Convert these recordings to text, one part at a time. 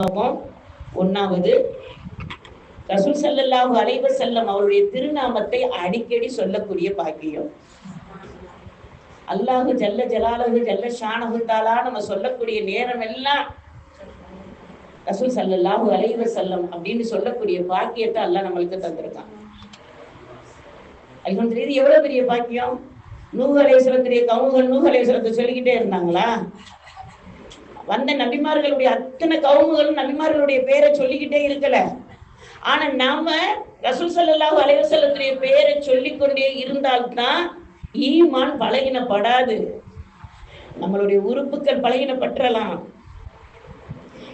பாவம் ஒன்னாவது. ரசூல் ஸல்லல்லாஹு அலைவ செல்லம் அவருடைய திருநாமத்தை அடிக்கடி சொல்லக்கூடிய பாக்கியம். அல்லாஹு ஜல்ல ஜலாலகு ஜல்ல ஷானகுந்தாலா நம்ம சொல்லக்கூடிய நேரம் எல்லாம் ரசூல் ஸல்லல்லாஹு அலைவ செல்லம் அப்படின்னு சொல்லக்கூடிய பாக்கியத்தை அல்லாஹ் நம்மளுக்கு தந்திருக்கான். அல்ஹம்துலில்லாஹ் இது எவ்வளவு பெரிய பாக்கியம்? நூகலேஸ்வரத்துடைய அலைஹிஸ்ஸலாத்துடைய நூகலேஸ்வரத்தை சொல்லிக்கிட்டே இருந்தாங்களா? வந்த நபிமார்களுடைய அத்தனை கவுமுகளும் நபிமார்களுடைய பேரை சொல்லிக்கிட்டே இருக்கல. ஆனா நாம ரசூல் ஸல்லல்லாஹு அலைஹி பேரை சொல்லிக்கொண்டே இருந்தால்தான் ஈமான் பலகினப்படாது. நம்மளுடைய உறுப்புகள் பலகினப்பற்றலாம்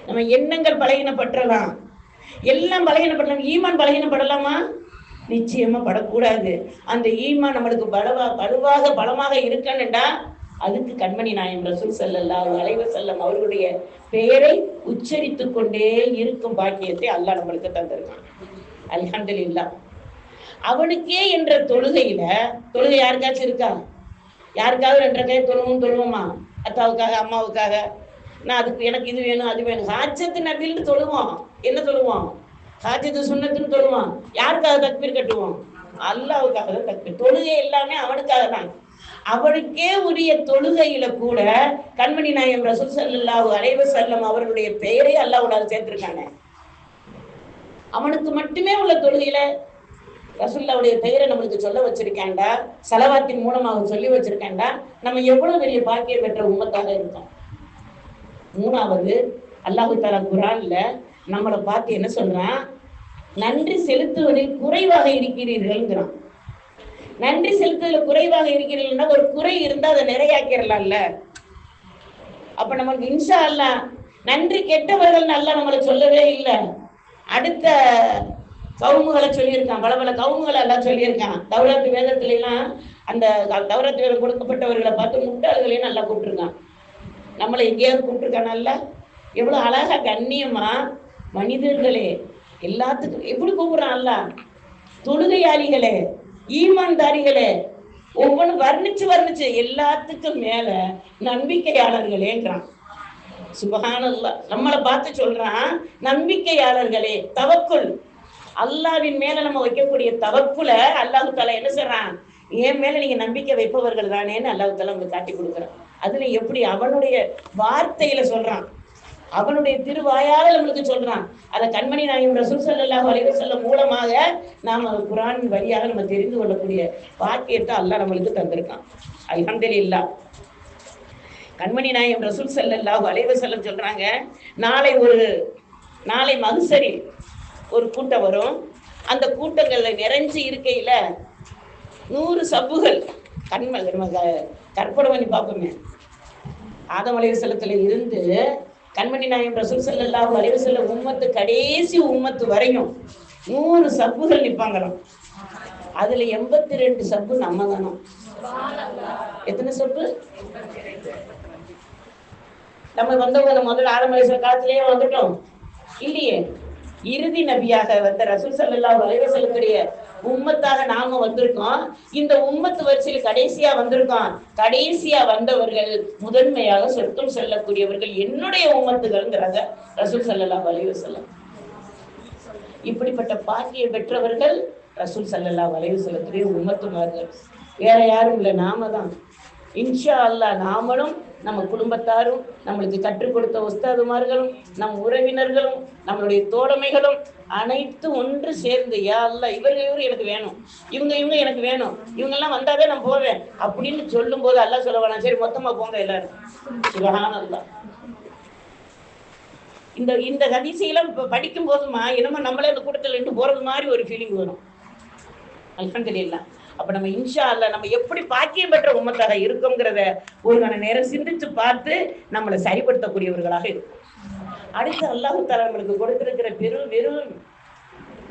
நம்ம எண்ணங்கள் பலகினப்பற்றலாம் எல்லாம் பலகினப்படலாம். ஈமான் பலகினப்படலாமா? நிச்சயமா படக்கூடாது. அந்த ஈமான் நம்மளுக்கு பலவா வலுவாக பலமாக இருக்கணும்டா. அதுக்கு கண்மணி நாயம் ரசூல் செல்லல்லா அலைவ செல்லம் அவர்களுடைய பெயரை உச்சரித்து கொண்டே இருக்கும் பாக்கியத்தை அல்லாஹ் நம்மளுக்கு தந்திருக்கான். அல்ஹம்துலில்லாஹ். அவனுக்கே என்ற தொழுகையில தொழுகை யாருக்காச்சும் இருக்கா? யாருக்காவது ரெண்டரை கை தொழுவும் தொழுவோமா? அத்தாவுக்காக அம்மாவுக்காக? நான் அதுக்கு எனக்கு இது வேணும் அது வேணும். ஹாஜத்து நபின்னு தொழுவோம் என்ன தொழுவோம் ஹாஜத்து சுண்ணத்துன்னு தொழுவோம் யாருக்காக தக்பீர் கட்டுவோம் அல்லாவுக்காக தான் தக்பீர். தொழுகை எல்லாமே அவனுக்காக தான் அவனுக்கே உரிய தொழுகையில கூட கண்மணி நாயம் ரசூல் ஸல்லல்லாஹு அலைவ செல்லம் அவர்களுடைய பெயரை அல்லாஹ்வுடால சேர்த்திருக்காங்க. அவனுக்கு மட்டுமே உள்ள தொழுகையில ரசுல்லாவுடைய பெயரை நம்மளுக்கு சொல்ல வச்சிருக்கேன்டா செலவாத்தின் மூலமாக சொல்லி வச்சிருக்கேன்டா நம்ம எவ்வளவு பெரிய பாக்கியம் பெற்ற உண்மத்தாக இருக்கோம். மூணாவது அல்லாஹு தாலா குரான்ல நம்மளை பார்த்து என்ன சொல்றான்? நன்றி செலுத்துவதில் குறைவாக இருக்கிறீர்கள்ங்கிறான். நன்றி செலுத்துவதில் குறைவாக இருக்கிறீர்கள்னா ஒரு குறை இருந்தா அதை நிறையாக்கிடலாம்ல அப்ப நமக்கு இன்ஷா அல்லா நன்றி கெட்டவர்கள் நல்லா நம்மளை சொல்லவே இல்லை. அடுத்த கவுமுகளை சொல்லியிருக்கான் பல பல கவுமுகளை எல்லாம் சொல்லியிருக்கான். தௌராத்து வேதத்துல எல்லாம் அந்த தௌரத்து வேதம் கொடுக்கப்பட்டவர்களை பார்த்து முட்டாள்களையும் நல்லா கூப்பிட்டுருக்கான். நம்மளை எங்கேயாவது கூப்பிட்டுருக்கானல்ல எவ்வளவு அழகா கண்ணியமா மனிதர்களே எல்லாத்துக்கும் எப்படி கூப்பிடுறான்ல தொழுகையாளிகளே ஈமான்தாரிகளே ஒவ்வொன்று வர்ணிச்சு வர்ணிச்சு எல்லாத்துக்கும் மேல நம்பிக்கையாளர்களேங்கிறான் சுபகான நம்மளை பார்த்து சொல்றான் நம்பிக்கையாளர்களே தவக்குள். அல்லாவின் மேல நம்ம வைக்கக்கூடிய தவக்குல அல்லாஹு தாலா என்ன சொல்றான்? என் மேல நீங்க நம்பிக்கை வைப்பவர்கள் தானேன்னு அல்லாஹு தாலா உங்களுக்கு காட்டி கொடுக்குறான். அதுல எப்படி அவனுடைய வார்த்தையில சொல்றான்? அவனுடைய திருவாயால நம்மளுக்கு சொல்றான். அதை கண்மணி நாயம் ரசூல் ஸல்லல்லாஹு அலைஹி வஸல்லம் மூலமாக நாம் குர்ஆன் வழியாக நம்ம தெரிந்து கொள்ளக்கூடிய பாக்கியத்தை அல்ல நம்மளுக்கு தந்திருக்கான். அல்ஹம்துலில்லாஹ் கண்மணி நாயம் ரசூல் செல்லல்லா வளைவு செல்லம் சொல்றாங்க நாளை ஒரு நாளை மகுசரி ஒரு கூட்டம் வரும். அந்த கூட்டங்கள்ல நிறைஞ்சு இருக்கையில நூறு சப்புகள் கண்ம நம்ம கற்பனை பண்ணி பார்ப்போமே. ஆதம் செல்லத்துல இருந்து கண்மணி நாயம் ரசூல் ஸல்லல்லாஹு அலைஹி செல்ல உம்மத்து கடைசி உம்மத்து வரையும் நூறு சப்புகள் நிற்பாங்களாம் அதுல எண்பத்தி ரெண்டு சப்பு நம்ம தானோம் எத்தனை சப்பு? நம்ம வந்தவங்க முதல்ல ஆதம் அலைஹிஸ்ஸலாம் காலத்திலேயே வந்துட்டோம். இல்லையே? இறுதி நபியாக வந்த ரசூல் ஸல்லல்லாஹு அலைஹி செல்லக்கூடிய உம்மத்தாக நாம வந்திருக்கோம். இந்த உம்மத்து வரிசையில் கடைசியா வந்திருக்கோம். கடைசியா வந்தவர்கள் முதன்மையாக சொர்க்கம் செல்லக்கூடியவர்கள் என்னுடைய உம்மத்துகள்ங்கிறாங்க ரசூல் ஸல்லல்லாஹு அலைஹி செல்லம் இப்படிப்பட்ட பாக்கியம் பெற்றவர்கள் ரசூல் சல்லல்லா அலைஹி செல்லத்துடைய உம்மத்துமார்கள். வேற யாரும் இல்லை நாம தான். இன்ஷா அல்லாஹ் நாமளும் நம்ம குடும்பத்தாரும் நம்மளுக்கு கற்றுக் கொடுத்த உஸ்தாதுமார்களும் நம் உறவினர்களும் நம்மளுடைய தோழமைகளும் அனைத்து ஒன்று சேர்ந்து யா அல்ல இவர்கள் இவரு எனக்கு வேணும். இவங்க இவங்க எனக்கு வேணும். இவங்கெல்லாம் வந்தாவே நான் போவேன். அப்படின்னு சொல்லும் போது அல்லாஹ் சொல்ல வேணாம். சரி மொத்தமா போங்க எல்லாரும். இந்த இந்த ஹதீஸையெல்லாம் இப்போ படிக்கும் போதுமா என்னமோ நம்மளே அந்த கூட்டத்தில் நின்று போறது மாதிரி ஒரு ஃபீலிங் வரும். அல்ஹம்துலில்லாஹ். அப்ப நம்ம இன்ஷா அல்ல நம்ம எப்படி பாக்கியம் பெற்ற உமத்தாக இருக்கோங்கிறத ஒரு மணி நேரம் சிந்திச்சு பார்த்து நம்மளை சரிப்படுத்தக்கூடியவர்களாக இருக்கும். அடுத்து அல்லாஹு தாலா நம்மளுக்கு கொடுத்திருக்கிற பெரும் வெறும்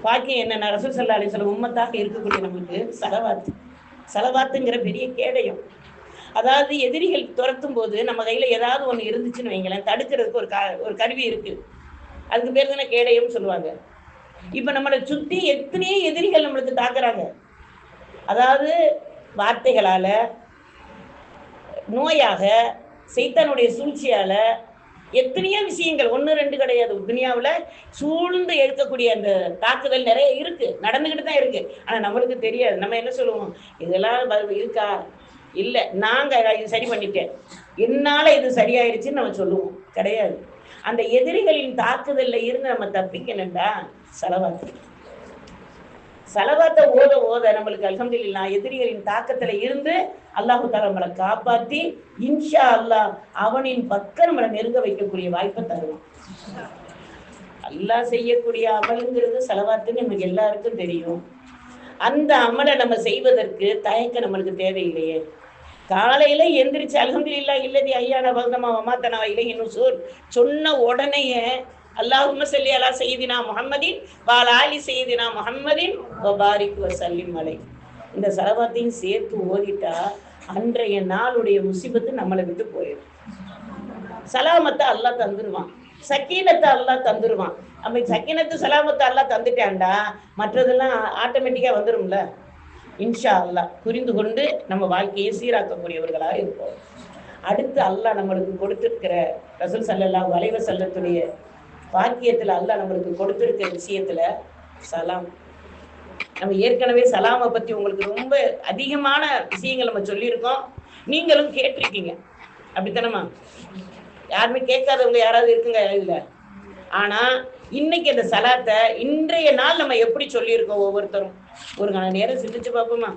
பாக்கியம் என்னென்ன ரசூல் சல்லா சொல்ல உம்மத்தாக இருக்கக்கூடிய நம்மளுக்கு சலவாத்து. சலவாத்துங்கிற பெரிய கேடயம். அதாவது எதிரிகள் துரத்தும் போது நம்ம கையில ஏதாவது ஒண்ணு இருந்துச்சுன்னு வைங்களேன் தடுக்கிறதுக்கு ஒரு க ஒரு கருவி இருக்கு. அதுக்கு பேர் தானே கேடயம்னு சொல்லுவாங்க. இப்ப நம்மளை சுத்தி எத்தனையோ எதிரிகள் நம்மளுக்கு தாக்குறாங்க. அதாவது வார்த்தைகளால நோயாக சைத்தானுடைய சூழ்ச்சியால எத்தனையோ விஷயங்கள். ஒன்று ரெண்டு கிடையாது. துனியாவில் சூழ்ந்து எடுக்கக்கூடிய அந்த தாக்குதல் நிறைய இருக்கு. நடந்துக்கிட்டு தான் இருக்கு. ஆனால் நம்மளுக்கு தெரியாது. நம்ம என்ன சொல்லுவோம்? இதெல்லாம் இருக்கா? இல்லை. நாங்கள் இது சரி பண்ணிட்டேன். என்னால் இது சரியாயிருச்சுன்னு நம்ம சொல்லுவோம். கிடையாது. அந்த எதிரிகளின் தாக்குதலில் இருந்து நம்ம தப்பிக்கணும்டா. செலவாத்து செலவாத்த ஓத ஓத நம்மளுக்கு அல்ஹம்துலில்லாஹ் எதிரிகளின் தாக்கத்துல இருந்து அல்லாஹு தாலா நம்மளை காப்பாத்தி இன்ஷா அல்லாஹ் அவனின் பக்கம் நம்மளை நெருங்க வைக்கக்கூடிய வாய்ப்பை தருவான். அல்லாஹ் செய்யக்கூடிய அமலுங்கிறது செலவாத்துன்னு நமக்கு எல்லாருக்கும் தெரியும். அந்த அமலை நம்ம செய்வதற்கு தயக்கம் நம்மளுக்கு தேவையில்லையே. காலையில எந்திரிச்சு அல்ஹம்துலில்லாஹ் இல்லதி ஐயான பகதமா வமாத்தனா இலை நுசூர் சொன்ன உடனேயே அல்லாஹும சொல்லி அலா செய்தினா முகம்மதின் வால் ஆலி சையதினா முஹம்மதின் வபாரிக் மலை இந்த சலவாத்தையும் சேர்த்து ஓதிட்டா அன்றைய நாளுடைய முசிபத்து நம்மளை விட்டு போயிடும். சலாமத்தை அல்லாஹ் தந்துருவான். சக்கீனத்தை அல்லாஹ் தந்துருவான். நம்ம சக்கீனத்து சலாமத்தை அல்லாஹ் தந்துட்டான்டா மற்றதெல்லாம் ஆட்டோமேட்டிக்கா வந்துரும்ல? இன்ஷா அல்லாஹ். புரிந்து கொண்டு நம்ம வாழ்க்கையை சீராக்கக்கூடியவர்களாக இருப்போம். அடுத்து அல்லாஹ் நம்மளுக்கு கொடுத்திருக்கிற ரசூல் சல்லல்லா வளைவ செல்லத்துடைய பாக்கியத்துல அல்லாஹ் நம்மளுக்கு கொடுத்திருக்கிற விஷயத்துல சலாம். நம்ம ஏற்கனவே சலாமை பத்தி உங்களுக்கு ரொம்ப அதிகமான விஷயங்கள் நம்ம சொல்லியிருக்கோம். நீங்களும் கேட்டிருக்கீங்க. அப்படித்தானம்மா? யாருமே கேட்காதவங்க யாராவது இருக்குங்க இதுல? ஆனா இன்னைக்கு அந்த சலாத்தை இன்றைய நாள் நம்ம எப்படி சொல்லியிருக்கோம் ஒவ்வொருத்தரும்? ஒரு நேரம் சிந்திச்சு பார்ப்போமா?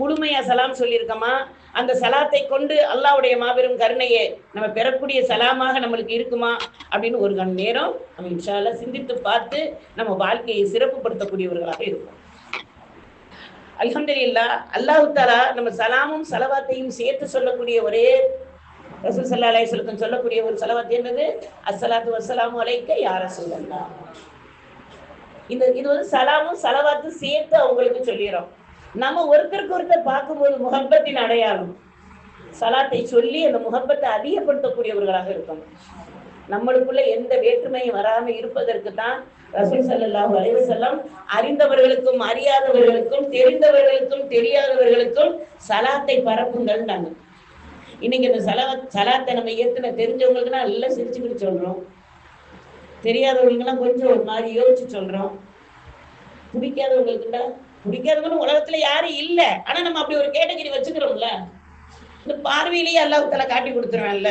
முழுமையா சலாம் சொல்லியிருக்கோமா? அந்த சலாத்தை கொண்டு அல்லாவுடைய மாபெரும் கருணையை நம்ம பெறக்கூடிய சலாமாக நம்மளுக்கு இருக்குமா அப்படின்னு ஒரு கண் நேரம் நம்ம இன்ஷால்லா சிந்தித்து பார்த்து நம்ம வாழ்க்கையை சிறப்புப்படுத்தக்கூடியவர்களாக இருக்கும் அல்ஹம்துலில்லாஹ் அல்லாஹு தாலா நம்ம சலாமும் சலவாத்தையும் சேர்த்து சொல்லக்கூடிய ஒரே ரசூல் சல்லா அலைஹி சொல்லக்கூடிய ஒரு சலவாத்து என்னது? அஸ்ஸலாத்து வசலாமு அலைக்க யார சொல்லலாம் இந்த இது வந்து சலாமும் சலவாத்தும் சேர்த்து அவங்களுக்கு சொல்லிடுறோம். நம்ம ஒருத்தருக்கு ஒருத்தர் பார்க்கும்போது முகப்பத்தின் அடையாளம். சலாத்தை சொல்லி அந்த முகப்பத்தை அதிகப்படுத்தக்கூடியவர்களாக இருக்கணும். நம்மளுக்குள்ள எந்த வேற்றுமையும் வராம இருப்பதற்கு தான் ரசூல் சல்லாஹ் அலைஹி செல்லம் அறிந்தவர்களுக்கும் அறியாதவர்களுக்கும் தெரிந்தவர்களுக்கும் தெரியாதவர்களுக்கும் சலாத்தை பரப்புங்கள் நாங்க. இன்னைக்கு இந்த சலா சலாத்தை நம்ம ஏத்துன தெரிஞ்சவங்களுக்குன்னா நல்லா சிரிச்சுக்கிட்டு சொல்றோம். தெரியாதவங்களுக்குலாம் கொஞ்சம் ஒரு மாதிரி யோசிச்சு சொல்றோம். பிடிக்காதவங்களுக்குண்டா பிடிக்காதவங்களும் உலகத்துல யாரும் இல்ல. ஆனா நம்ம அப்படி ஒரு கேட்டகரி வச்சுக்கிறோம்ல. இந்த பார்வையிலேயே அல்லாஹ் தலா காட்டி கொடுத்துருவேன்ல.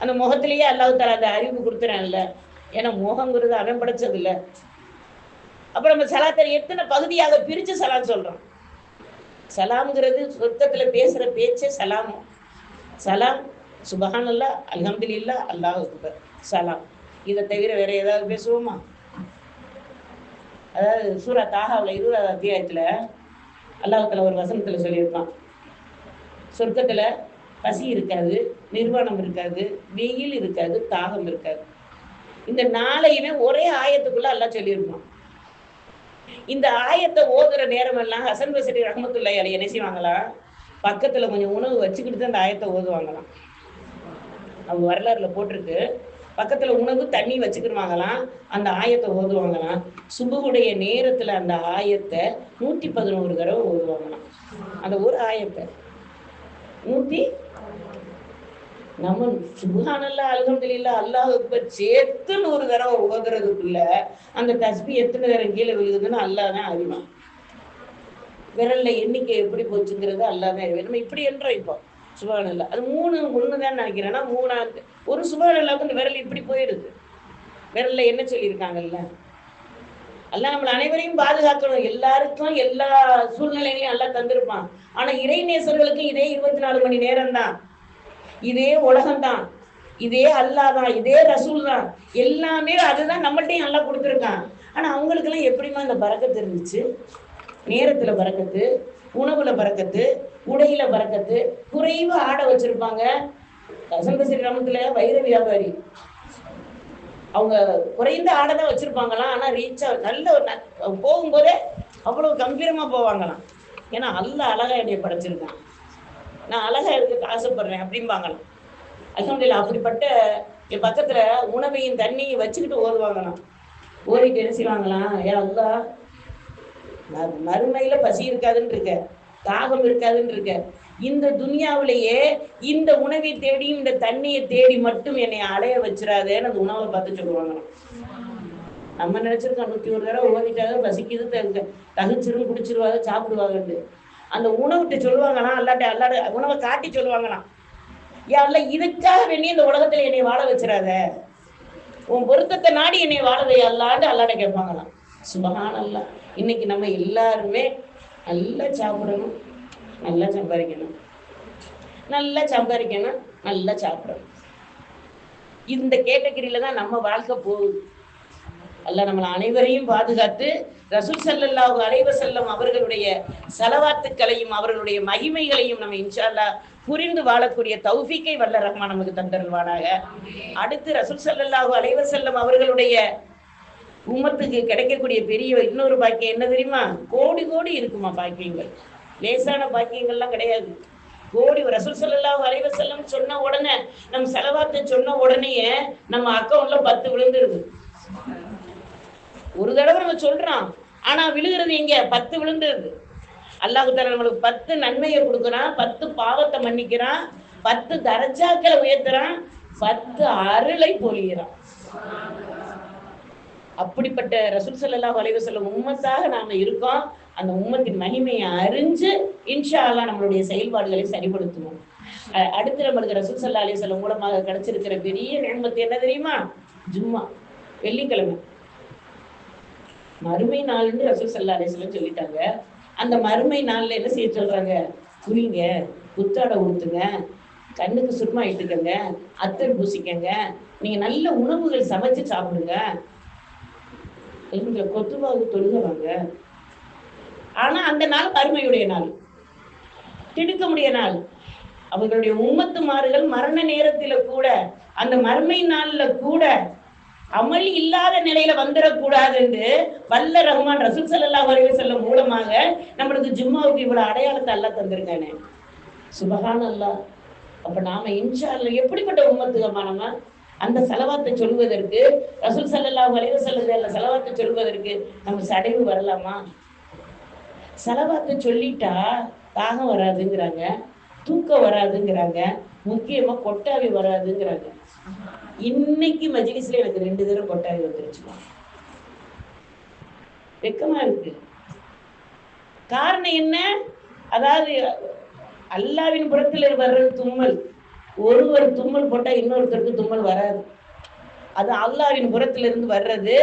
அந்த முகத்திலேயே அல்லாஹ் அந்த அறிவு கொடுத்துறான்ல ஏன்னா முகங்கிறது அவன் படைச்சது இல்ல அப்புறம் நம்ம சலாத்தை எத்தனை பகுதியாக பிரிச்சு சலாம் சொல்றோம்? சலாம்ங்கிறது சொர்க்கத்துல பேசுற பேச்சே சலாம். சலாம் சுபஹானல்லா அலமதுல்லா அல்லாஹ் சலாம். இதை தவிர வேற ஏதாவது பேசுவோமா? அதாவது சூரா தாகாவில் இருபதாவது அத்தியாயத்தில் அல்லாஹத்தில் ஒரு வசனத்தில் சொல்லியிருக்கான். சொர்க்கத்தில் பசி இருக்காது நிர்வாணம் இருக்காது வெயில் இருக்காது தாகம் இருக்காது. இந்த நாளையுமே ஒரே ஆயத்துக்குள்ள எல்லாம் சொல்லியிருப்பான் இந்த ஆயத்தை ஓதுற நேரமெல்லாம் ஹசன் பசரி ரஹமத்துல்லாஹி அலைஹி என்ன செய்வாங்களா? பக்கத்துல கொஞ்சம் உணவு வச்சுக்கிட்டு தான் அந்த ஆயத்தை ஓதுவாங்களாம். அவங்க வரலாறுல போட்டிருக்கு. பக்கத்துல உணவு தண்ணி வச்சுக்கிடுவாங்களாம் அந்த ஆயத்தை ஓதுவாங்களாம். சுபுடைய நேரத்துல அந்த ஆயத்தை நூத்தி பதினோரு தடவை ஓதுவாங்களாம். அந்த ஒரு ஆயத்தை. நூத்தி நம்ம சுபஹானல்லா அல்ஹம்துலில்லா அல்லாஹ் அக்பர் சேர்த்து நூறு தடவை ஓதுறதுக்குள்ள அந்த தஸ்பி எத்தனை தரம் கீழே விழுகுதுன்னு அல்லாஹ் தான் அறிவான். விரல்ல எண்ணிக்கை எப்படி போச்சுங்கிறது அல்லாஹ் தான் நம்ம இப்படி என்றோம் இப்போ. சுபஹானல்லா அது மூணு ஒன்று தான் நினைக்கிறேன்னா மூணா ஒரு சுபஹானல்லாவுக்கு இந்த விரல் இப்படி போயிடுது. விரல்ல என்ன சொல்லியிருக்காங்கல்ல? அல்ல நம்மள அனைவரையும் பாதுகாக்கணும். எல்லாருக்கும் எல்லா சூழ்நிலைகளையும் நல்லா தந்திருப்பான். ஆனா இறை நேசர்களுக்கு இதே இருபத்தி நாலு மணி நேரம் தான் இதே உலகம்தான். இதே அல்லாஹ் தான் இதே ரசூல் தான் எல்லாமே அதுதான் நம்மள்ட்டையும் நல்லா கொடுத்துருக்கான். ஆனா அவங்களுக்கெல்லாம் எப்படிமா இந்த பறக்கத்து இருந்துச்சு? நேரத்துல பறக்கத்து உணவுல பறக்கத்து உடையில பறக்கத்து குறைவா ஆடை வச்சிருப்பாங்க. வசந்த ஸ்ரீராமத்துல வைர வியாபாரி. அவங்க குறைந்த ஆடை தான் வச்சிருப்பாங்களாம். ஆனா ரீச்சா நல்ல ஒரு ந- போகும்போதே அவ்வளவு கம்பீரமா போவாங்களாம். ஏன்னா அல்ல அழகா என்னைய படைச்சிருக்கான் நான் அழகா இருக்க ஆசைப்படுறேன் அப்படிம்பாங்களாம். அல்ஹம்துலில்லாஹ் அப்படிப்பட்ட என் பக்கத்துல உணவையும் தண்ணியும் வச்சுக்கிட்டு ஓதுவாங்களாம். ஓடிட்டு என்ன செய்வாங்களாம்? ஏன் அல்லா மறுமையில பசி இருக்காதுன்னு இருக்க தாகம் இருக்காதுன்னு இருக்க இந்த துனியாவிலேயே இந்த உணவை தேடியும் இந்த தண்ணியை தேடி மட்டும் என்னை அலைய வச்சிடாதேன்னு அந்த உணவை பார்த்து சொல்லுவாங்க. நம்ம நினைச்சிருக்கோம் நூத்தி ஒரு தடவை ஓடிட்டாக பசிக்குது த- தகுச்சிரும் குடிச்சிருவாங்க சாப்பிடுவாங்கன்னு. அந்த உணவுட்டு சொல்லுவாங்கன்னா அல்லாட்ட அல்லாட உணவை காட்டி சொல்லுவாங்களாம். அல்ல இதுக்காக வேண்டி இந்த உலகத்துல என்னை வாழ வச்சிடாத. உன் பொருத்தத்தை நாடி என்னை வாழதை அல்லாண்டு அல்லாட கேட்பாங்களாம். சுபகான் அல்லா இன்னைக்கு நம்ம எல்லாருமே நல்லா சாப்பிடணும். நல்லா சம்பாதிக்கணும். நல்லா சம்பாதிக்கணும். நல்லா சாப்பிடணும். இந்த கேட்டகரியில தான் நம்ம வாழ்க்கை போகுது. அல்ல நம்மளை அனைவரையும் பாதுகாத்து ரசூல் ஸல்லல்லாஹு அலைவர் செல்லம் அவர்களுடைய செலவாத்துக்களையும் அவர்களுடைய மகிமைகளையும் நம்ம இன்ஷால்லா புரிந்து வாழக்கூடிய தௌஃபிக்கை வல்ல ரஹ்மான் நமக்கு தந்தருள்வானாக. அடுத்து ரசூல் ஸல்லல்லாஹு அலைவர் செல்லம் அவர்களுடைய உமத்துக்கு கிடைக்கக்கூடிய பெரிய இன்னொரு பாக்கியம் என்ன தெரியுமா? கோடி கோடி இருக்குமா பாக்கியங்கள். லேசான பாக்கியங்கள்லாம் கிடையாது. கோடி ரசூல் ஸல்லல்லாஹு வரைவ செல்லம் சொன்ன உடனே நம்ம செலவாத்தை சொன்ன உடனேயே நம்ம அக்கௌண்ட்ல பத்து விழுந்துருது. ஒரு தடவை நம்ம சொல்றோம் ஆனா விழுகிறது எங்க? பத்து விழுந்துருது. அல்லாஹ் தாலா நம்மளுக்கு பத்து நன்மையை கொடுக்குறான் பத்து பாவத்தை மன்னிக்கிறான் பத்து தரஜாக்களை உயர்த்துறான் பத்து அருளை பொழிகிறான் அப்படிப்பட்ட ரசூல் சல்லா அலைஹி வஸல்லம் உம்மத்தாக நாம இருக்கோம். அந்த உம்மத்தின் மகிமையை அறிஞ்சு இன்ஷா நம்மளுடைய செயல்பாடுகளை சரிப்படுத்துவோம். அஹ் அடுத்து நம்மளுக்கு ரசூல் சல்லா அலி வஸல்லம் மூலமாக கிடைச்சிருக்கிற பெரிய நேமத்து என்ன தெரியுமா? ஜும்மா. வெள்ளிக்கிழமை. மறுமை நாள்னு ரசூல் சல்லா அலி வஸல்லம் சொல்லிட்டாங்க. அந்த மறுமை நாள்ல என்ன செய்ய சொல்றாங்க? குறிங்க புத்தாடை ஊத்துங்க கண்ணுக்கு சுருமா இட்டுக்கங்க அத்தர் பூசிக்கங்க நீங்க நல்ல உணவுகள் சமைச்சு சாப்பிடுங்க எங்க கொத்துவாவு தொழுகிறாங்க ஆனா அந்த நாள் மறுமையுடைய நாள். திடுக்க முடிய நாள். அவர்களுடைய உம்மத்துமார்கள் மரண நேரத்தில கூட அந்த மர்மை நாள்ல கூட அமல் இல்லாத நிலையில வந்துடக்கூடாது என்று வல்ல ரஹ்மான் ரசூல் ஸல்லல்லாஹு வரைவு செல்லும் மூலமாக நம்மளுக்கு ஜும்மாவுக்கு இவ்வளவு அடையாளத்தை அல்ல தந்திருக்கானே. சுபகான் அல்லாஹ் அப்ப நாம இன்ஷா எப்படிப்பட்ட உம்மத்துக்கமா நம்ம? அந்த செலவாத்தை சொல்வதற்கு ரசூல் செல்லல்லா வலிவு செல்லது அந்த செலவாத்தை சொல்வதற்கு நம்ம சடைவு வரலாமா? செலவாத்தை சொல்லிட்டா தாகம் வராதுங்கிறாங்க தூக்கம் வராதுங்கிறாங்க முக்கியமா கொட்டாவி வராதுங்கிறாங்க. இன்னைக்கு மஜிலிஸ்ல எனக்கு ரெண்டு தடவை கொட்டாவி வந்துருச்சு. வெக்கமா இருக்கு. காரணம் என்ன? அதாவது அல்லாவின் புறத்தில் வர்றது தும்மல். ஒருவர் தும்மல் போட்டா இன்னொருத்தருக்கு தும்மல் வராது. அது அல்லாவின் புறத்திலிருந்து வர்றது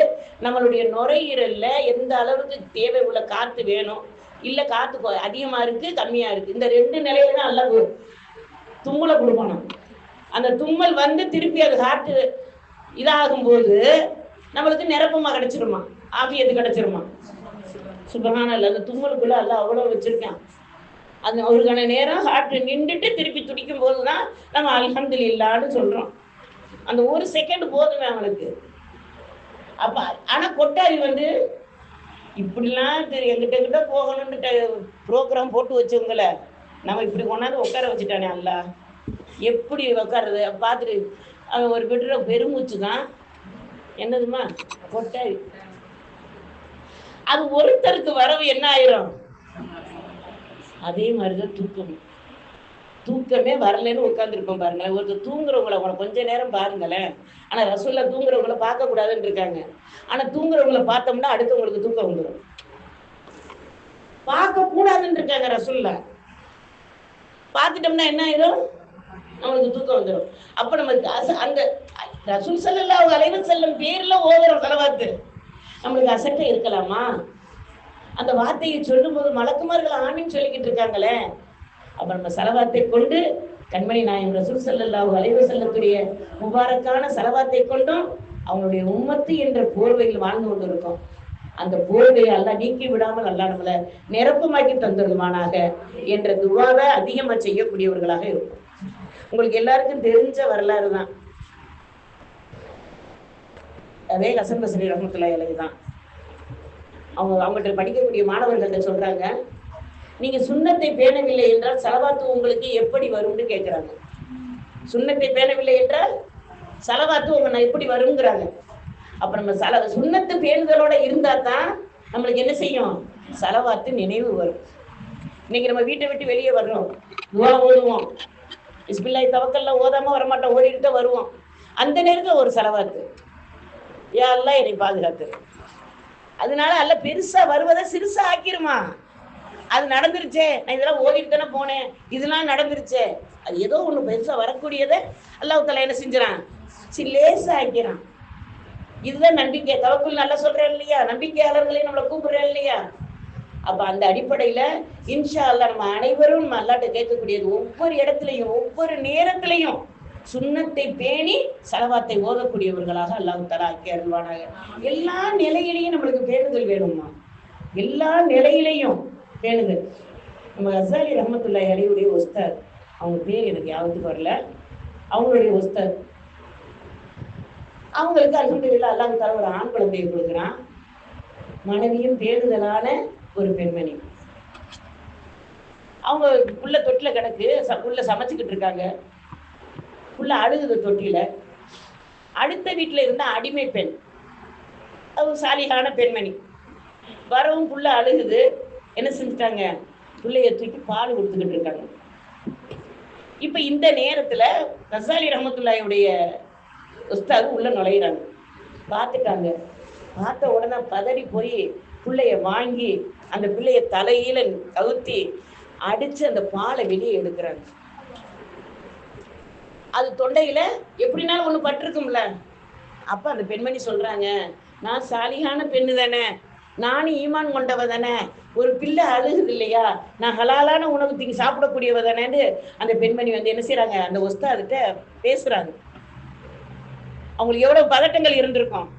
நம்மளுடைய நுரையீரல்ல எந்த அளவுக்கு தேவை உள்ள காத்து வேணும்? இல்ல காத்து அதிகமா இருக்கு கம்மியா இருக்கு. இந்த ரெண்டு நிலையில தான் அல்லாஹ் தும்மலை கொடுக்கணும் அந்த தும்மல் வந்து திருப்பி அது காற்று இதாகும் போது நம்மளுக்கு நிரப்பமா கிடைச்சிருமா? ஆபியது கிடைச்சிருமா? சுபகான அந்த தும்மலுக்குள்ள அல்ல அவ்வளவு வச்சிருக்கான். அந்த ஒரு கண நேரம் ஹார்ட் நின்றுட்டு திருப்பி துடிக்கும் போது தான் நம்ம இல்லான்னு சொல்றோம். அந்த ஒரு செகண்ட் போதுமே அவனுக்கு அப்ப ஆனா கொட்டாரி வந்து இப்படிலாம் தெரி- எங்கிட்ட கிட்ட போகணும்னு ப்ரோக்ராம் போட்டு வச்சவங்கள நம்ம இப்படி கொண்டாந்து உட்கார வச்சுட்டானே அல்ல எப்படி உட்காருது பார்த்துட்டு அவன் ஒரு விடுற பெருமூச்சு தான் என்னதுமா கொட்டாரி அது ஒருத்தருக்கு வரவு என்ன ஆயிரும்? அதே மாதிரிதான் தூக்கம். தூக்கமே வரலன்னு உட்காந்துருப்போம் பாருங்களேன். ஒருத்தர் தூங்குறவங்கள உங்களை கொஞ்ச நேரம் பாருங்களேன். ஆனா ரசோல்லா தூங்குறவங்கள பார்க்க கூடாதுன்னு இருக்காங்க. ஆனா தூங்குறவங்கள பார்த்தோம்னா அடுத்தவங்களுக்கு தூக்கம் வந்துடும் பார்க்க கூடாதுன்னு இருக்காங்க ரசோல்லா. பார்த்துட்டோம்னா என்ன ஆயிரும்? நம்மளுக்கு தூக்கம் வந்துடும் அப்ப நம்ம அச- அந்த ரசூல் செல்லல்லா அவங்க அலைவன் செல்லும் பேர்ல ஓதுறோம் செலவாத்து. நம்மளுக்கு அசட்டை இருக்கலாமா? அந்த வார்த்தையை சொல்லும்போது மலக்குமார்கள் ஆமின்னு சொல்லிக்கிட்டு இருக்காங்களே. அப்ப நம்ம செலவாத்தை கொண்டு கண்மணி நாயம் ரசூல் செல்லல்லா அலைஹி செல்லக்கூடிய முபாரக்கான செலவாத்தை கொண்டும் அவங்களுடைய உம்மத்து என்ற போர்வையில் வாழ்ந்து கொண்டு இருக்கோம் அந்த போர்வையை அல்லாஹ் நீக்கி விடாமல் அல்லா நம்மளை நிரப்பமாக்கி தந்துடுவானாக என்ற துவாவை அதிகமா செய்யக்கூடியவர்களாக இருக்கும் உங்களுக்கு எல்லாருக்கும் தெரிஞ்ச வரலாறு தான். அதே ஹசன் பஸ்ரி ரஹமத்துல்லாஹி அலைஹி தான். அவங்க அவங்கள்ட்ட படிக்கக்கூடிய மாணவர்கள்ட்ட சொல்றாங்க நீங்க சுண்ணத்தை பேணவில்லை என்றால் செலவாத்து உங்களுக்கு எப்படி வரும்னு கேட்கிறாங்க சுண்ணத்தை பேணவில்லை என்றால் செலவாத்து உங்க எப்படி வருங்கிறாங்க அப்ப நம்ம சல சுண்ணத்து பேணுதலோட இருந்தா தான் நம்மளுக்கு என்ன செய்யும்? செலவாத்து நினைவு வரும். இன்னைக்கு நம்ம வீட்டை விட்டு வெளியே வர்றோம் துவா ஓடுவோம் இஸ்பில்லாய் தவக்கல்ல ஓதாம வரமாட்டோம் ஓடிட்டு தான் வருவோம். அந்த நேரத்துல ஒரு செலவாத்து. யாரெல்லாம் என்னை பாதுகாத்து. அதனால அல்ல பெருசா வருவதை சிறுசா ஆக்கிருமா. அது நடந்துருச்சே. நான் இதெல்லாம் ஓடிட்டு தானே போனேன். இதெல்லாம் நடந்துருச்சே. அது ஏதோ ஒன்று பெருசா வரக்கூடியதை அல்லாஹ் என்ன செஞ்சுறான்? சரி லேசா ஆக்கிறான். இதுதான் நம்பிக்கை. தவக்குள் நல்லா சொல்றேன் இல்லையா? நம்பிக்கையாளர்களையும் நம்மளை கூப்பிடுறேன் இல்லையா? அப்ப அந்த அடிப்படையில இன்ஷா அல்லாஹ் நம்ம அனைவரும் நம்ம அல்லாட்ட கேட்கக்கூடியது ஒவ்வொரு இடத்துலையும் ஒவ்வொரு நேரத்திலையும் சுண்ணத்தை பேணி செலவாத்தை ஓதக்கூடியவர்களாக அல்லாஹ் தலா ஆக்கி அருள்வானாக. எல்லா நிலையிலையும் நம்மளுக்கு பேணுதல் வேணுமா எல்லா நிலையிலையும் பேணுதல். நம்ம ஹசாலி ரஹமத்துல்லா அலியுடைய ஒஸ்தர் அவங்க பேர் எனக்கு யாவத்துக்கு வரல. அவங்களுடைய ஒஸ்தர் அவங்களுக்கு அல்ஹம்துலில்லாஹ் அல்லாஹு தஆலா ஒரு ஆண் குழந்தையை கொடுக்குறான். மனைவியும் பேணுதலான ஒரு பெண்மணி. அவங்க உள்ள தொட்டில கிடக்கு ச- சமைச்சுக்கிட்டு இருக்காங்க. புள்ள அழுகுது தொட்டியில. அடுத்த வீட்டுல இருந்த அடிமை பெண். அவங்க சாலிகான பெண்மணி. வரவும் புள்ள அழுகுது. என்ன செஞ்சுட்டாங்க? பிள்ளைய தூக்கி பால் கொடுத்துக்கிட்டு இருக்காங்க. இப்ப இந்த நேரத்துல கசாலி ரஹமத்துல்லாயுடைய உஸ்தாது உள்ள நுழையிறாங்க. பார்த்துட்டாங்க. பார்த்த உடனே பதறி போய் பிள்ளைய வாங்கி அந்த பிள்ளைய தலையில கவுத்தி அடிச்சு அந்த பாலை வெளியே எடுக்கிறாங்க. அது தொண்டையில எப்படினாலும் ஒண்ணு பட்டிருக்கும்ல. அப்ப அந்த பெண்மணி சொல்றாங்க நான் சாலிகான பெண்ணு தானே நானும் ஈமான் கொண்டவ தானே ஒரு பிள்ளை அழுகுது இல்லையா நான் ஹலாலான உணவு தீங்கி சாப்பிடக்கூடியவ தானேன்னு அந்த பெண்மணி வந்து என்ன செய்யறாங்க அந்த ஒஸ்தாதுட்ட பேசுறாங்க. அவங்களுக்கு எவ்வளவு பதட்டங்கள் இருந்திருக்கும்.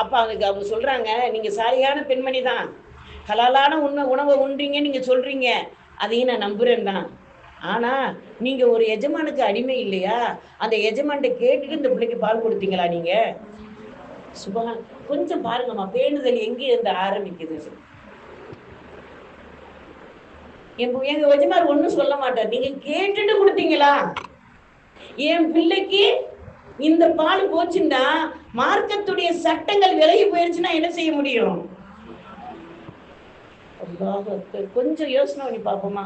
அப்ப அவங்க அவங்க சொல்றாங்க நீங்க சாலியான பெண்மணி தான் ஹலாலான உண்மை உணவை உண்றீங்க நீங்க சொல்றீங்க அதையும் நான் நம்புறேன் தான். ஆனா நீங்க ஒரு எஜமானுக்கு அடிமை இல்லையா? அந்த எஜமான்ட்ட கேட்டுட்டு இந்த பிள்ளைக்கு பால் கொடுத்தீங்களா நீங்க? சுபகான் கொஞ்சம் பாருங்கம்மா பேணுதல் எங்கே இருந்து ஆரம்பிக்குது? எங்க எஜமான் ஒண்ணும் சொல்ல மாட்டார். நீங்க கேட்டுட்டு கொடுத்தீங்களா? என் பிள்ளைக்கு இந்த பால் போச்சுன்னா மார்க்கத்துடைய சட்டங்கள் விலகி போயிருச்சுன்னா என்ன செய்ய முடியும்? கொஞ்சம் யோசனை பண்ணி பார்ப்போமா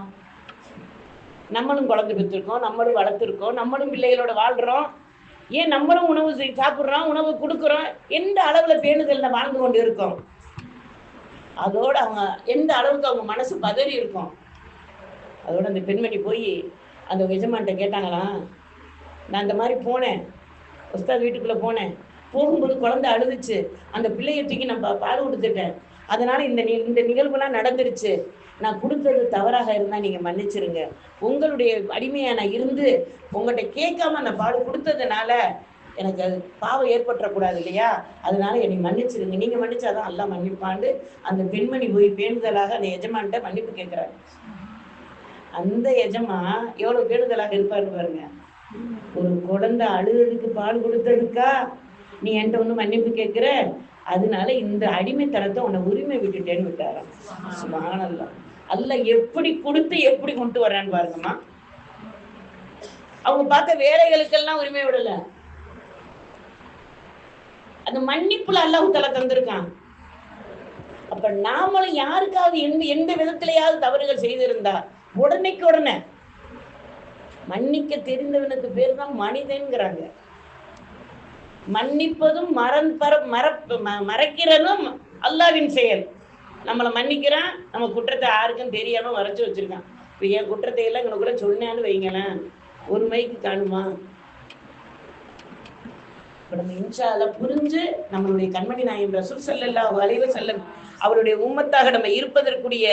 நம்மளும் குழந்தை பெற்றிருக்கோம் நம்மளும் வளர்த்துருக்கோம் நம்மளும் பிள்ளைகளோட வாழ்றோம். ஏன் நம்மளும் உணவு சாப்பிட்றோம் உணவு கொடுக்குறோம்? எந்த அளவுல பேணுதல்ல வாழ்ந்து கொண்டு இருக்கோம் அதோட அவங்க எந்த அளவுக்கு அவங்க மனசு பதறி இருக்கும்? அதோட அந்த பெண்மணி போய் அந்த எஜமான்ட்ட கேட்டாங்களாம் நான் அந்த மாதிரி போனேன். உஸ்தாத் வீட்டுக்குள்ளே போனேன். போகும்போது குழந்தை அழுதுச்சு. அந்த பிள்ளையை தூக்கி நான் பா- பால் கொடுத்துட்டேன். அதனால இந்த நி- இந்த நிகழ்வுலாம் நடந்துருச்சு. நான் கொடுத்தது தவறாக இருந்தா நீங்க மன்னிச்சிருங்க. உங்களுடைய அடிமையா நான் இருந்து உங்கள்கிட்ட கேட்காம நான் பால் கொடுத்ததுனால எனக்கு அது பாவம் ஏற்பட்டுறக்கூடாது இல்லையா? அதனால என்னை மன்னிச்சிருங்க. நீங்க மன்னிச்சாதான் எல்லாம் மன்னிப்பாண்டு. அந்த பெண்மணி போய் பேணுதலாக அந்த எஜமான்ட்ட மன்னிப்பு கேட்கிறாரு. அந்த எஜமா எவ்வளவு பேணுதலாக இருப்பாரு பாருங்க. ஒரு குழந்தை அழுதுக்கு பால் கொடுத்ததுக்கா? நீ என்கிட்ட வந்து மன்னிப்பு கேட்கிற? அதனால இந்த அடிமைத்தனத்தை உன்னை உரிமை விட்டுட்டேன்னு விட்டாராம். சுபானல்லா அல்ல எப்படி கொடுத்து எப்படி கொண்டு வர்றான்னு பாருங்கம்மா. அவங்க பார்த்த வேலைகளுக்கெல்லாம் உரிமை விடல. அந்த மன்னிப்புல அல்லாஹ் தலை தந்திருக்கான். அப்ப நாமளும் யாருக்காவது எந்த எந்த விதத்திலேயாவது தவறுகள் செய்திருந்தா உடனேக்கு உடனே மன்னிக்க தெரிந்தவனுக்கு பேர் தான் மனிதன்கிறாங்க. மன்னிப்பதும் மறன் பர மற ம- மறைக்கிறதும் அல்லாவின் செயல். நம்மளை மன்னிக்கிறான். நம்ம குற்றத்தை யாருக்கும் தெரியாம மறைச்சு வச்சிருக்கான். இப்போ என் குற்றத்தை எல்லாம் இவனை கூட சொன்னேன்னு வைங்களேன். ஒரு மைக்கு காணுமா நம்ம இன்ஷா புரிஞ்சு நம்மளுடைய கண்மணி நாயம் ரசூல் செல்லல்லா அலைஹி வஸல்லம் அவருடைய உம்மத்தாக நம்ம இருப்பதற்குரிய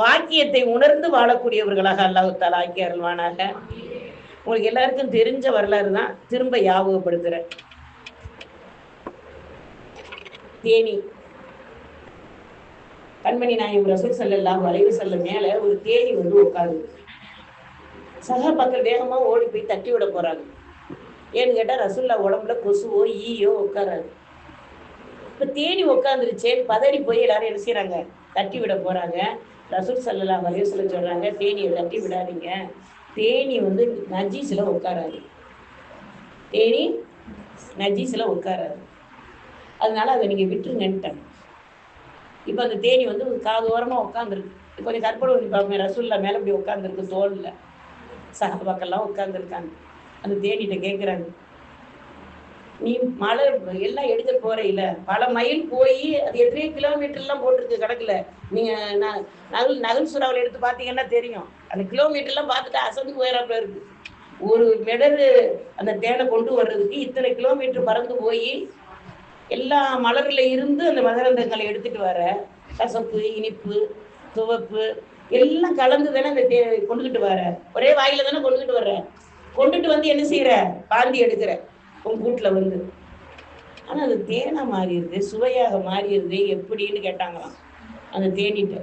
வாக்கியத்தை உணர்ந்து வாழக்கூடியவர்களாக அல்லாஹு தாலா ஆக்கி அருள்வானாக. உங்களுக்கு எல்லாருக்கும் தெரிஞ்ச வரலாறு தான் திரும்ப ஞாபகப்படுத்துறேன். தேனி. கண்மணி நாயம் ரசூல் ஸல்லல்லாஹு வளைவு செல்ல மேல ஒரு தேனி வந்து உட்காருது. சகாபாக்கள் வேகமா ஓடி போய் தட்டி விட போறாங்க. ஏன்னு கேட்டா ரசுல்லா உடம்புல கொசுவோ ஈயோ உட்காராது. இப்ப தேனி உட்காந்துருச்சேன்னு பதறி போய் எல்லாரும் என்ன செய்யறாங்க தட்டி விட போறாங்க. ரசூல் செல்லலாம் வளைவு செல்ல சொல்றாங்க தேனியை தட்டி விடாதீங்க. தேனி வந்து நஜீஸ்ல உட்காராது. தேனி நஜீஸ்ல உட்காராது. அதனால அதை நீங்க விட்டுருங்கன்ட்டாங்க. இப்போ அந்த தேனி வந்து காது ஓரமாக உட்காந்துருக்கு கொஞ்சம் கற்பனை பண்ணி பார்ப்பேன் ரசூல்லா மேலே இப்படி உட்காந்துருக்கு தோல்ல. சகபாக்கெல்லாம் உட்காந்துருக்காங்க அந்த தேனிகிட்ட கேட்குறாங்க நீ மழை எல்லாம் எடுக்க போறையில. பல மைல் போய் அது எத்தனையோ கிலோமீட்டர்லாம் போட்டிருக்கு கணக்குல. நீங்க நகல் நகல் சுறாவில் எடுத்து பார்த்தீங்கன்னா தெரியும். அந்த கிலோமீட்டர்லாம் பார்த்துட்டு அசந்து போயிடறாப்புல இருக்கு. ஒரு மெடரு அந்த தேனை கொண்டு வர்றதுக்கு இத்தனை கிலோமீட்டர் பறந்து போய் எல்லா மலர்ல இருந்து அந்த மகரந்தங்களை எடுத்துட்டு வர கசப்பு இனிப்பு துவப்பு எல்லாம் கலந்து தானே அந்த தே கொண்டுகிட்டு வர. ஒரே வாயில தானே கொண்டுகிட்டு வர்ற. கொண்டுட்டு வந்து என்ன செய்யற பாந்தி எடுக்கிற. உன் கூட்டுல வந்து. ஆனா அது தேனா மாறிடுது சுவையாக மாறிடுது எப்படின்னு கேட்டாங்களாம். அந்த தேனிட்ட.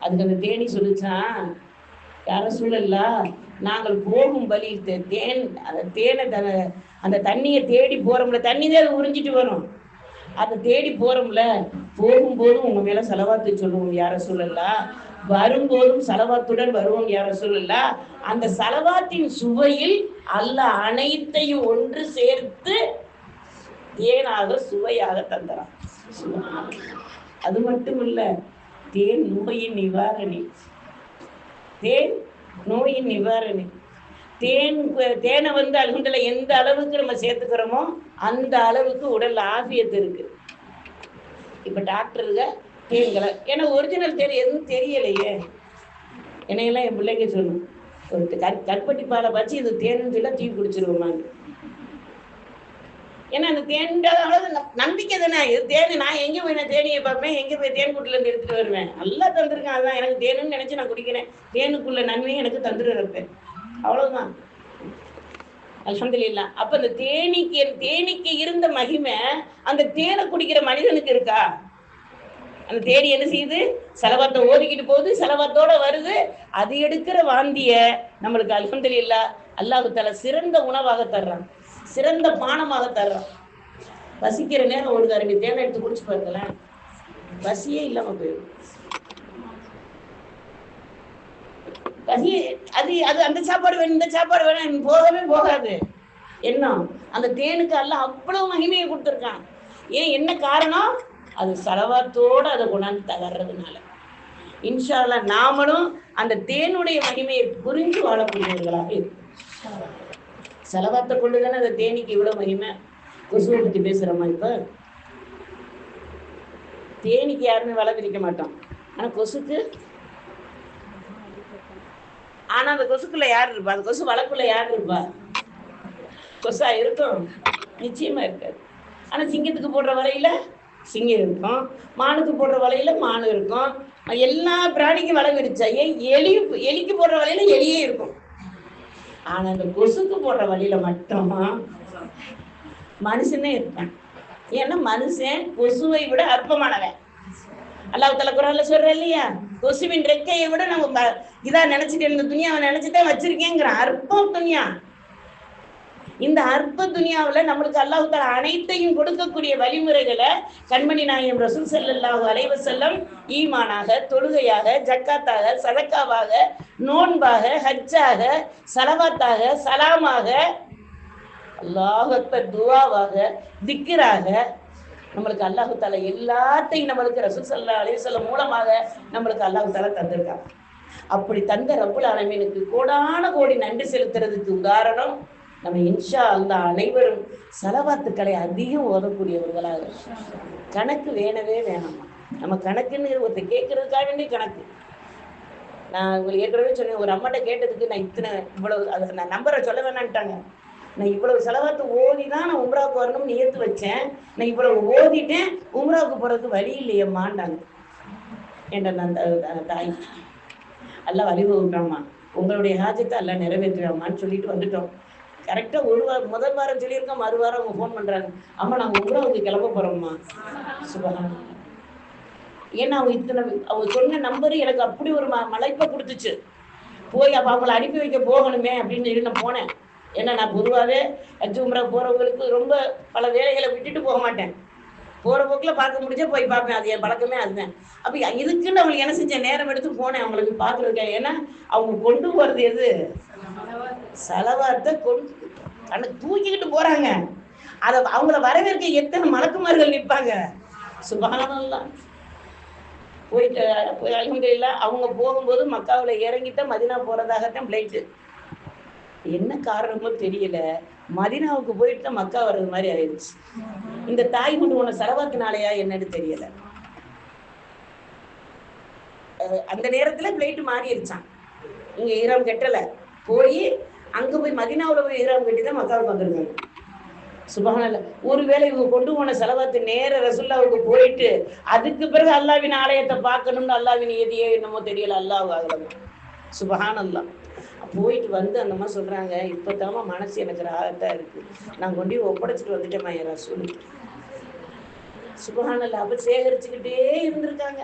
அதுக்கு அந்த தேனி சொல்லுச்சான் யாரும் சொல்லல நாங்கள் போகும் வழியில் தேன் அந்த தேனை த- அந்த தண்ணியை தேடி போறோம்ல தண்ணி தான் அதை உறிஞ்சிட்டு வரும். அதை தேடி போறோம்ல போகும்போதும் உங்க மேல செலவாத்து சொல்லுவோம் யார சொல்லலாம் வரும்போதும் செலவாத்துடன் வருவோம் யார சொல்லலாம் அந்த செலவாத்தின் சுவையில் அல்ல அனைத்தையும் ஒன்று சேர்த்து தேனாக சுவையாக தந்தறான். அது மட்டும் இல்ல தேன் நோயின் நிவாரணி. தேன் நோயின் நிவாரணி. தேன் தேனை வந்து அல்ஹம்துல எந்த அளவுக்கு நம்ம சேர்த்துக்கிறோமோ அந்த அளவுக்கு உடல்ல ஆபியத்து இருக்கு. இப்ப டாக்டருங்க தேன்களை ஏன்னா ஒரிஜினல் தேன் எதுவும் தெரியலையே. என்னையெல்லாம் என் பிள்ளைங்க சொல்லணும். ஒரு கற் கற்பட்டி பாலை வச்சு இது தேனுன்னு சொல்லி தீ குடிச்சிருவோமான்னு. ஏன்னா அந்த தேன் நம்பிக்கை தானே? இது நான் எங்க போய் நான் தேனியை பார்ப்பேன்? எங்க போய் தேன் கூட்டுல இருந்து எடுத்துட்டு வருவேன்? நல்லா தந்துருக்கேன் அதான். எனக்கு தேனுன்னு நினைச்சு நான் குடிக்கிறேன். தேனுக்குள்ள நன்மையும் எனக்கு தந்துட்டு இருப்பேன் அவ்வளவுதான். அல்ஹம்துலில்லாஹ். அப்ப அந்த தேனிக்கு தேனிக்கு இருந்த மகிமை அந்த தேனை குடிக்கிற மனிதனுக்கு இருக்கா? அந்த தேனி என்ன செய்யுது? செலவத்தை ஓதிக்கிட்டு போகுது செலவத்தோட வருது. அது எடுக்கிற வாந்திய நம்மளுக்கு அல்ஹம்துலில்லாஹ் அல்லாஹு தலை சிறந்த உணவாக தர்றான். சிறந்த பானமாக தர்றான் பசிக்கிற நேரம் ஒரு கருவி தேனை எடுத்து குடிச்சு பாருங்களேன். பசியே இல்லாம போயிடும். பசி அது அது அந்த சாப்பாடு வேணும் இந்த சாப்பாடு வேணும் போகவே போகாது. என்ன? அந்த தேனுக்கு அல்ல அவ்வளவு மகிமையை கொடுத்துருக்கான். ஏன் என்ன காரணம்? அது செலவாத்தோடு அதை கொண்டாந்து தகர்றதுனால. இன்ஷா நாமளும் அந்த தேனுடைய மகிமையை புரிஞ்சு வாழக்கூடியவர்களாக இருக்கும் செலவாத்தை கொண்டு தானே அந்த தேனிக்கு இவ்வளவு மகிமை? கொசுவை பத்தி பேசுறோமா இப்ப. தேனிக்கு யாருமே வலை விரிக்க மாட்டோம். ஆனா கொசுக்கு ஆனா அந்த கொசுக்குள்ள யார் இருப்பா? அந்த கொசு வளக்குள்ள யார் இருப்பா? கொசா இருக்கும். நிச்சயமா இருக்காது. ஆனா சிங்கத்துக்கு போடுற வலையில சிங்கம் இருக்கும். மானுக்கு போடுற வலையில மானு இருக்கும். எல்லா பிராணிக்கும் வலை விரிச்சா ஏன்? எலி எலிக்கு போடுற வலையில எலியே இருக்கும். ஆனா அந்த கொசுக்கு போடுற வழியில மட்டும்? மனுஷனே இருப்பான் ஏன்னா மனுஷன் கொசுவை விட அற்பமானவன். அல்லாஹ் தலை குரான்ல சொல்ற இல்லையா? கொசுவின் ரெக்கையை விட நம்ம இதா நினைச்சிட்டு இருந்த துணியா அவன் நினைச்சுதான் வச்சிருக்கேங்கிறான். அற்பம் துணியா. இந்த அற்ப துனியாவுல நம்மளுக்கு அல்லாஹால அனைத்தையும் கொடுக்கக்கூடிய வழிமுறைகளை கண்மணி நாயம் ரசூல் செல்லல்லாஹு அலைவ செல்லம் ஈமானாக தொழுகையாக ஜக்காத்தாக சதக்காவாக நோன்பாக ஹஜ்ஜாக சலவாத்தாக சலாமாக அல்லாஹ் துவாவாக திக்கிராக நம்மளுக்கு அல்லாஹு தாலா எல்லாத்தையும் நம்மளுக்கு ரசூல் சல்லா அலைஹி வஸல்லம் மூலமாக நம்மளுக்கு அல்லாஹு தால தந்திருக்காங்க அப்படி தந்த ரப்புல் அலமீனுக்கு கோடான கோடி நன்றி செலுத்துறதுக்கு உதாரணம் நம்ம இன்ஷா அல்லாஹ் அனைவரும் செலவாத்துக்களை அதிகம் ஓதக்கூடியவர்களாக கணக்கு வேணவே வேணாமா? நம்ம கணக்குன்னு ஒருத்தர் கேட்கறதுக்காக வேண்டிய கணக்கு. நான் உங்களுக்கு ஏற்கனவே சொன்னேன் ஒரு அம்மாட்ட கேட்டதுக்கு நான் இத்தனை இவ்வளவு அது நான் நம்பரை சொல்ல வேணான்ட்டாங்க. நான் இவ்வளவு செலவாத்து ஓதி தான் நான் உம்ராவுக்கு வரணும்னு ஏற்று வச்சேன். நான் இவ்வளவு ஓதிட்டேன் உம்ராவுக்கு போறதுக்கு வழி இல்லையம்மாண்டாங்க என்ற அந்த தாய். எல்லாம் வழிவகுக்கிறாம்மா உங்களுடைய ஹாஜத்தை எல்லாம் நிறைவேற்றுறாமான்னு சொல்லிட்டு வந்துட்டோம். கரெக்டா ஒரு வாரம் முதல் வாரம் சொல்லியிருக்கோம் மறு வாரம் அவங்க ஃபோன் பண்றாங்க. அம்மா நாங்க அவங்க கிளம்ப போறோம்மா. சுபஹான் ஏன்னா அவங்க இத்தனை அவங்க சொன்ன நம்பரு எனக்கு அப்படி ஒரு ம மலைப்பை கொடுத்துச்சு. போய் அப்போ அவங்கள அனுப்பி வைக்க போகணுமே அப்படின்னு சொல்லி நான் போனேன். ஏன்னா நான் பொதுவாகவே அஜு உம்ரா போகிறவங்களுக்கு ரொம்ப பல வேலைகளை விட்டுட்டு போக மாட்டேன். போகிற போக்கில் பார்க்க முடிஞ்சா போய் பார்ப்பேன் அது என் பழக்கமே அதுதான். அப்போ இதுக்குன்னு அவங்களுக்கு என்ன செஞ்சேன் நேரம் எடுத்து போனேன் அவங்களுக்கு பார்க்குறதுக்கு ஏன்னா அவங்க கொண்டு போகிறது எது? செலவாத்தை கொண்டு கண்ணு தூக்கிக்கிட்டு போறாங்க. அதை அவங்கள வரவேற்க எத்தனை மலக்குமார்கள் நிற்பாங்க. சுபகானல்லாம் போயிட்டு அலமதுல்லா அவங்க போகும்போது மக்காவில் இறங்கிட்டு மதினா போறதாகத்தான் பிளைட்டு என்ன காரணமோ தெரியல. மதினாவுக்கு போயிட்டு தான் மக்கா வர்றது மாதிரி ஆயிடுச்சு. இந்த தாய் கொண்டு உன செலவாக்குனாலயா என்னன்னு தெரியல. அந்த நேரத்துல பிளைட் மாறிடுச்சான் இங்க ஈரம் கெட்டல. போய் அங்க போய் மதினாவில் போய் ஈரம் கட்டி தான் மக்காவுக்கு வந்திருக்காங்க சுபஹானல்ல ஒருவேளை இவங்க கொண்டு போன செலவாத்து நேர ரசுல்லாவுக்கு போயிட்டு அதுக்கு பிறகு அல்லாவின் ஆலயத்தை பார்க்கணும்னு அல்லாவின் எதையே என்னமோ தெரியல அல்லாஹ் ஆகலாம் சுபஹான் அல்லாஹ் போயிட்டு வந்து அந்த மாதிரி சொல்றாங்க இப்போதாம்மா மனசு எனக்கு ராகத்தா இருக்கு. நான் கொண்டு ஒப்படைச்சிட்டு வந்துட்டேம்மா என் ரசூல். சுபஹானல்ல அப்ப சேகரிச்சுக்கிட்டே இருந்திருக்காங்க.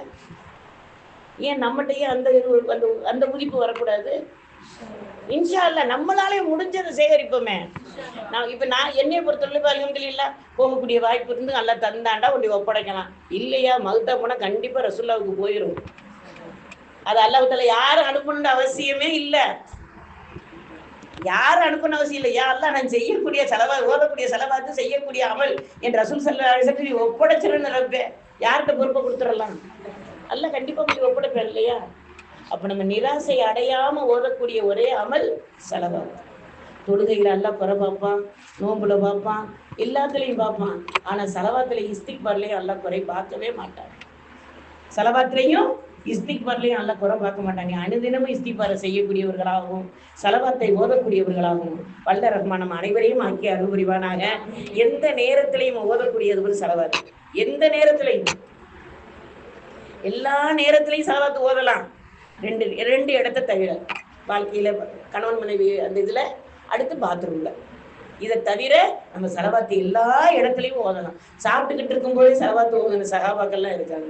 ஏன் நம்மகிட்டயே அந்த இது அந்த அந்த உதிப்பு வரக்கூடாது? இன்ஷா அல்ல நம்மளாலே முடிஞ்சதை சேகரிப்போமே. நான் இப்ப நான் என்னைய பொறுத்தவரை அலமதுல்லா போகக்கூடிய வாய்ப்பு இருந்து நல்லா தந்தாண்டா உன்னை ஒப்படைக்கலாம். இல்லையா மகுத்தா போனா கண்டிப்பா ரசுல்லாவுக்கு போயிடும் அது அல்லாஹால யாரும் அனுப்பணுன்ற அவசியமே இல்லை. யாரும் அனுப்பணும் அவசியம் இல்லை. யா நான் செய்யக்கூடிய செலவா ஓதக்கூடிய செலவாத்து செய்யக்கூடிய அமல் என் ரசூல் செல்ல ஒப்படைச்சிருந்த ஒப்படைச்சிருன்னு யார்கிட்ட பொறுப்பை கொடுத்துடலாம்? அல்ல கண்டிப்பா போய் ஒப்படைப்பேன் இல்லையா? அப்ப நம்ம நிராசை அடையாம ஓதக்கூடிய ஒரே அமல் செலவாகும் தொழுகையில அல்லா குறை பார்ப்பான் நோம்புல பார்ப்பான் எல்லாத்துலயும் பார்ப்பான். ஆனா செலவாத்துல இஸ்திக்பார்லயும் எல்லாம் குறை பார்க்கவே மாட்டான். செலவாத்திலையும் இஸ்திக்பார்லையும் நல்லா குறை பார்க்க மாட்டாங்க அனுதினமும் இஸ்திக்பாரை செய்யக்கூடியவர்களாகவும் செலவாத்தை ஓதக்கூடியவர்களாகவும் வல்ல ரஹ்மான் நம்ம அனைவரையும் ஆக்கி அருள்புரிவானாக. எந்த நேரத்திலையும் ஓதக்கூடியது ஒரு செலவாத்து. எந்த நேரத்திலையும். எல்லா நேரத்திலையும் செலவாத்து ஓதலாம். ரெண்டு ரெண்டு இடத்த தவிர வாழ்க்கையில கணவன் மனைவி அந்த இதுல அடுத்து பாத்ரூம்ல இதை தவிர நம்ம செலவாத்து எல்லா இடத்துலையும் ஓதலாம். சாப்பிட்டுக்கிட்டு இருக்கும்போதே செலவாத்து ஓதுன சகாபாக்கள்லாம் இருக்காங்க.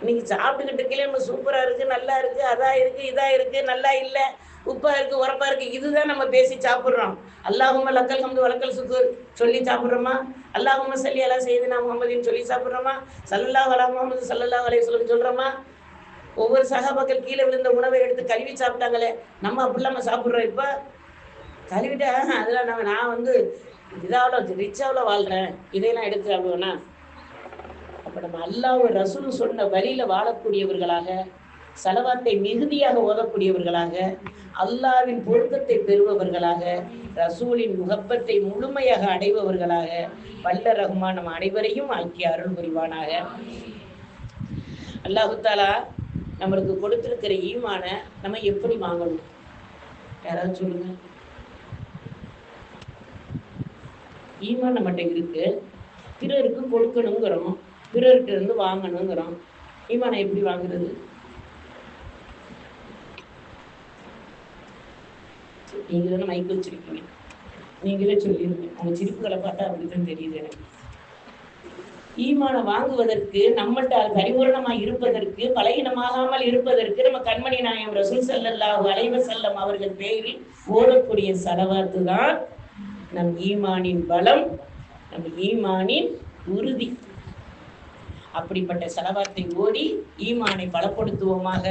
இன்னைக்கு சாப்பிட்டுக்கிட்டு இருக்கல நம்ம சூப்பரா இருக்கு நல்லா இருக்கு அதா இருக்கு இதா இருக்கு நல்லா இல்லை உப்பா இருக்கு உரப்பா இருக்கு இதுதான் நம்ம பேசி சாப்பிட்றோம். அல்லாஹும லக்கல் கம்பு வலக்கல் சுக்கு சொல்லி சாப்பிட்றோமா? அல்லாஹும சல்லி அலா நான் முகமதின்னு சொல்லி சாப்பிட்றோமா? சல்லல்லா வலா முகமது சல்லல்லா அலைய சொல்லி சொல்றோமா? ஒவ்வொரு சகாபாக்கள் கீழே விழுந்த உணவை எடுத்து கழுவி சாப்பிட்டாங்களே நம்ம அப்படி நம்ம சாப்பிடுறோம் இப்ப. கழுவிட்டு அதெல்லாம் நம்ம நான் வந்து இதாவில் ரிச்சாவில் வாழ்றேன். இதையெல்லாம் எடுத்து சாப்பிடுவேனா அப்ப நம்ம அல்லாஹ் ரசூல் சொன்ன வழியில வாழக்கூடியவர்களாக செலவாத்தை மிகுதியாக ஓதக்கூடியவர்களாக அல்லாவின் பொருத்தத்தை பெறுபவர்களாக ரசூலின் முகப்பத்தை முழுமையாக அடைபவர்களாக வல்ல ரகுமான் நம் அனைவரையும் ஆக்கி அருள் புரிவானாக. அல்லாஹு தாலா நம்மளுக்கு கொடுத்திருக்கிற ஈமான நம்ம எப்படி வாங்கணும்? யாராவது சொல்லுங்க. ஈமான் நம்மகிட்ட இருக்கு. பிறருக்கு கொடுக்கணுங்கிறோம். பிறர்கிட்ட இருந்து வாங்கணுங்கிறோம். ஈமானை எப்படி வாங்குறது? நீங்க தானே மைக் வச்சிருக்கீங்க. நீங்களே சொல்லிருங்க. உங்க சிரிப்புகளை பார்த்தா அப்படிதான் தெரியுது எனக்கு. ஈமான வாங்குவதற்கு நம்மள்ட்ட பரிபூரணமா இருப்பதற்கு பலகீனமாகாமல் இருப்பதற்கு நம்ம கண்மணி நாயம் ரசூல் செல்லல்லாஹு அலைவ செல்லம் அவர்கள் பெயரில் ஓடக்கூடிய செலவாத்து தான் நம் ஈமானின் பலம் நம் ஈமானின் உறுதி. அப்படிப்பட்ட செலவாத்தை ஓடி ஈமானை பலப்படுத்துவோமாக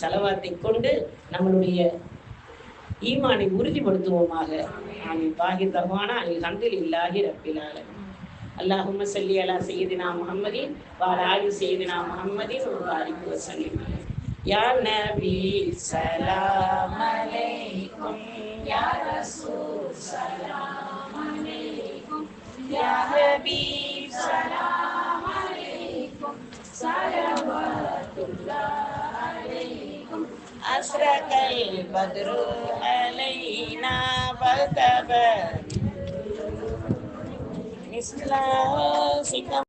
செலவாத்தை கொண்டு நம்மளுடைய ஈமானை உறுதிப்படுத்துவோமாக. ஆமீன். பாகி தகவானா அலி ஹந்தில் இல்லாஹி ரப்பிலாலன் அல்லாஹும சல்லி அலா செய்தினா முகம்மதி வாராயு செய்தினா முகம்மதி வாரிக்கு வசனி யா நபி சலாம் அலைக்கும் யா ரசூல் சலாம் அலைக்கும் யா ஹபீப் சலாம் அலைக்கும் சலவாத்துல்லாஹ் அலைக்கும் அஸ்ரகல் பத்ரு அலைனா பதபர் es la clásica